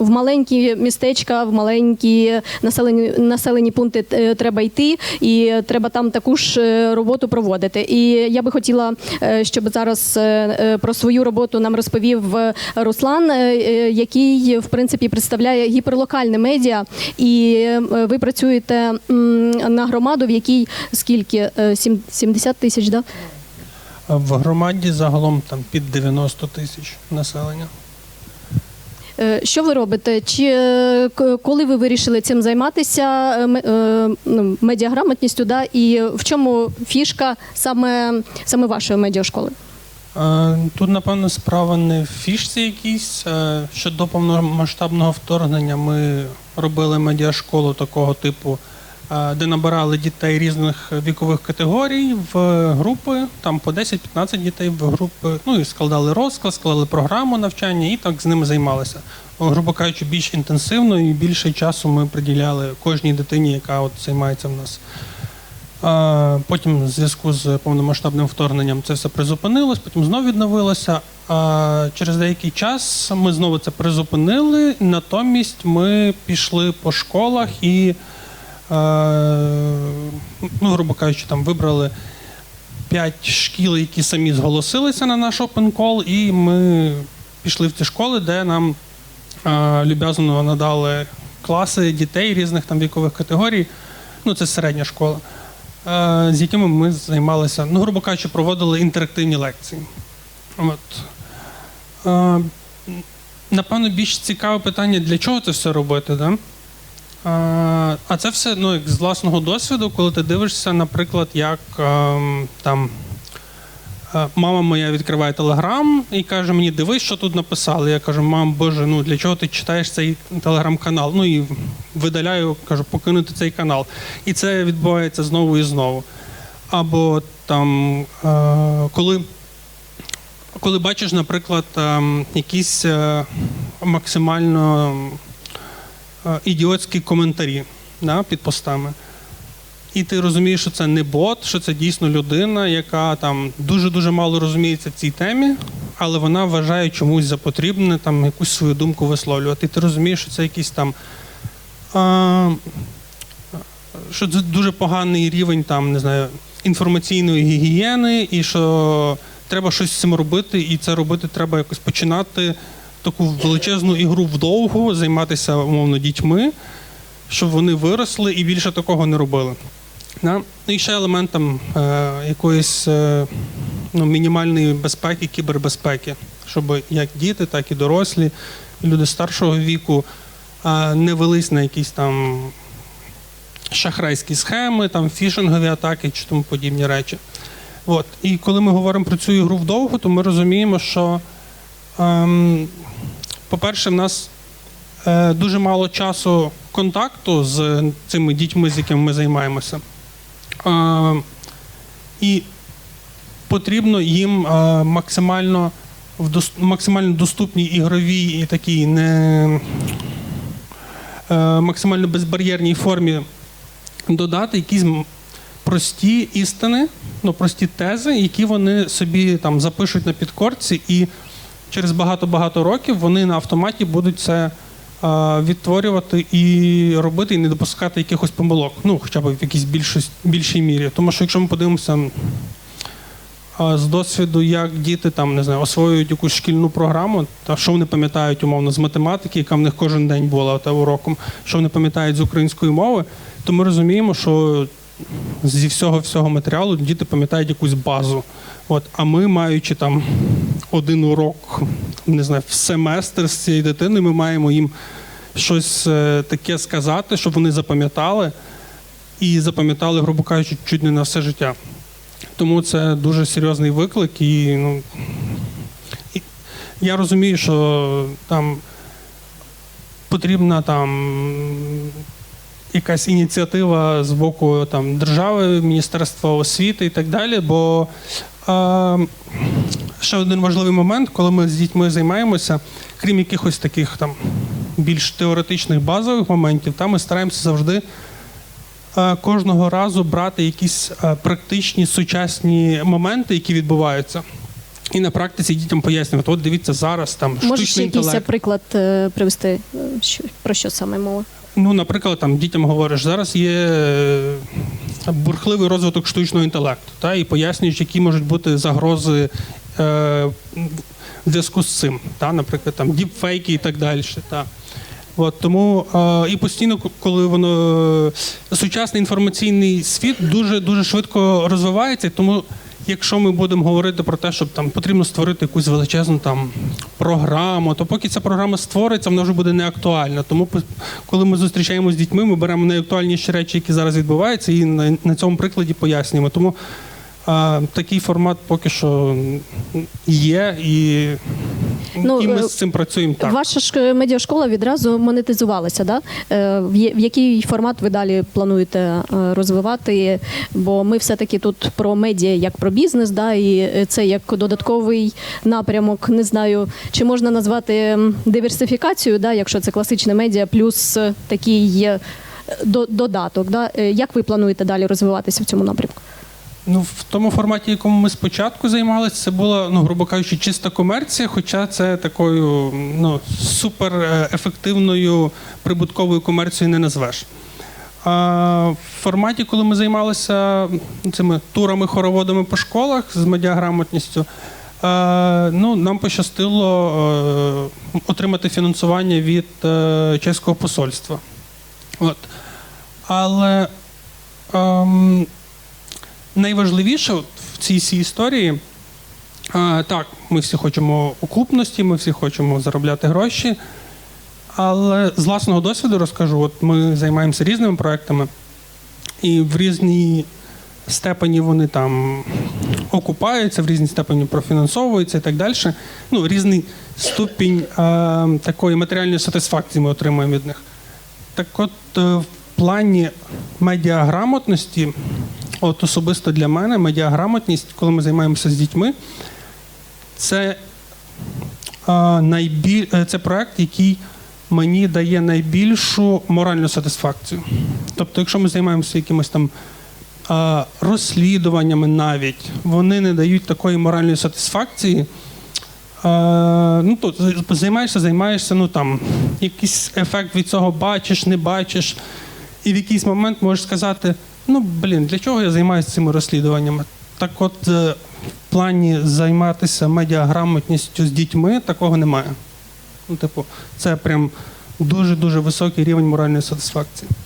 в маленькі містечка, в маленькі населені населені пункти е, треба йти, і треба там таку ж е, роботу проводити. І я би хотіла, е, щоб зараз про свою роботу нам розповів Руслан, який в принципі представляє гіперлокальне медіа. І ви працюєте на громаду, в якій скільки Е, сім- 70 тисяч, да? В громаді загалом там під 90 тисяч населення. Е, Що ви робите? Чи е, коли ви вирішили цим займатися е, ну, медіаграмотністю? Да? І в чому фішка саме, саме вашої медіашколи? Тут, напевно, справа не в фішці якійсь. Щодо повномасштабного вторгнення ми робили медіашколу такого типу, де набирали дітей різних вікових категорій в групи, там по 10-15 дітей в групи. Ну і складали розклад, складали програму навчання і так з ними займалися. Грубо кажучи, більш інтенсивно і більше часу ми приділяли кожній дитині, яка от займається в нас. Потім, в зв'язку з повномасштабним вторгненням, це все призупинилось, потім знову відновилося. А через деякий час ми знову це призупинили. Натомість ми пішли по школах і, е, ну, грубо кажучи, там вибрали п'ять шкіл, які самі зголосилися на наш open call, і ми пішли в ці школи, де нам е, люб'язно надали класи дітей різних там вікових категорій. Ну, це середня школа е, з якими ми займалися, ну, грубо кажучи, проводили інтерактивні лекції. От. Е, Напевно, більш цікаве питання, для чого це все робити. Да? А це все ну, як з власного досвіду, коли ти дивишся, наприклад, як ем, там. е, Мама моя відкриває телеграм і каже мені, дивись, що тут написали. Я кажу, мам, боже, ну для чого ти читаєш цей телеграм-канал? Ну і видаляю, кажу, покинути цей канал. І це відбувається знову і знову. Або там, е, коли, коли бачиш, наприклад, ем, якісь е, максимально ідіотські коментарі да, під постами. І ти розумієш, що це не бот, що це дійсно людина, яка там дуже-дуже мало розуміється в цій темі, але вона вважає чомусь за потрібне там якусь свою думку висловлювати. І ти розумієш, що це якийсь там. А, що це дуже поганий рівень там, не знаю, інформаційної гігієни, і що треба щось з цим робити, і це робити треба якось починати таку величезну ігру вдовгу, займатися умовно дітьми, щоб вони виросли і більше такого не робили. Да? І ще елементом е, якоїсь е, ну, мінімальної безпеки, кібербезпеки, щоб як діти, так і дорослі, люди старшого віку е, не велись на якісь там шахрайські схеми, там фішингові атаки чи тому подібні речі. От. І коли ми говоримо про цю ігру вдовго, то ми розуміємо, що, ем, по-перше, в нас е, дуже мало часу контакту з цими дітьми, з якими ми займаємося. І потрібно їм е, максимально в максимально доступній ігровій і такій не е, максимально безбар'єрній формі додати якісь прості істини, ну прості тези, які вони собі там запишуть на підкорці, і через багато-багато років вони на автоматі будуть це е, відтворювати і робити, і не допускати якихось помилок. Ну, хоча б в якійсь більшості, більшій мірі. Тому що якщо ми подивимося а, з досвіду, як діти там не знаю, освоюють якусь шкільну програму, та що вони пам'ятають умовно з математики, яка в них кожен день була та уроком, що вони пам'ятають з української мови, то ми розуміємо, що зі всього всього матеріалу діти пам'ятають якусь базу. От, а ми, маючи там один урок, не знаю, в семестр з цієї дитини, ми маємо їм щось е, таке сказати, щоб вони запам'ятали, і запам'ятали, грубо кажучи, чуть не на все життя. Тому це дуже серйозний виклик. І, ну, і я розумію, що там потрібна там якась ініціатива з боку там, держави, Міністерства освіти і так далі. Бо ще один важливий момент, коли ми з дітьми займаємося, крім якихось таких там більш теоретичних базових моментів, там ми стараємося завжди е, кожного разу брати якісь е, практичні сучасні моменти, які відбуваються. І на практиці дітям пояснювати, от дивіться зараз там Можеш штучний якийсь інтелект. приклад е, привести? Е, про що саме мова? Ну, наприклад, там дітям говориш, зараз є е, бурхливий розвиток штучного інтелекту, та, і пояснюють, які можуть бути загрози е, в зв'язку з цим. Та, наприклад, там діпфейки і так далі. Та. От, тому е, і постійно, коли воно е, сучасний інформаційний світ дуже дуже швидко розвивається, тому якщо ми будемо говорити про те, щоб там потрібно створити якусь величезну там програму, то поки ця програма створиться, вона вже буде не актуальна. Тому коли ми зустрічаємося з дітьми, ми беремо найактуальніші речі, які зараз відбуваються, і на, на цьому прикладі пояснюємо. Тому а, такий формат поки що є, і, Ну, і ми е, з цим працюємо так. Ваша ж е, медіашкола відразу монетизувалася, да? Е, В який формат ви далі плануєте розвивати? Бо ми все-таки тут про медіа як про бізнес, да? і це як додатковий напрямок. Не знаю, чи можна назвати м, диверсифікацією, да? якщо це класичне медіа, плюс такий до- додаток. Да? Як ви плануєте далі розвиватися в цьому напрямку? Ну, в тому форматі, якому ми спочатку займалися, це була, ну, грубо кажучи, чиста комерція, хоча це такою ну, супер е, прибутковою комерцією не назвеш. А в форматі, коли ми займалися цими турами, хороводами по школах з медіаграмотністю, е, ну, нам пощастило е, отримати фінансування від чеського посольства. От. Але ем, найважливіше в цій всій історії. Так, ми всі хочемо окупності, ми всі хочемо заробляти гроші. Але з власного досвіду розкажу: от ми займаємося різними проектами, і в різній степені вони там окупаються, в різній степені профінансовуються і так далі. Ну, різний ступінь е, такої матеріальної сатисфакції ми отримуємо від них. Так от, е, в плані медіаграмотності, от особисто для мене, медіаграмотність, коли ми займаємося з дітьми, це, е, найбіль... е, це проект, який мені дає найбільшу моральну сатисфакцію. Тобто, якщо ми займаємося якимось там розслідуваннями навіть, вони не дають такої моральної сатисфакції. Ну, то займаєшся, займаєшся, ну там якийсь ефект від цього бачиш, не бачиш. І в якийсь момент можеш сказати: ну блін, для чого я займаюся цими розслідуваннями? Так от, е, в плані займатися медіаграмотністю з дітьми такого немає. Ну, типу, це прям дуже-дуже високий рівень моральної сатисфакції.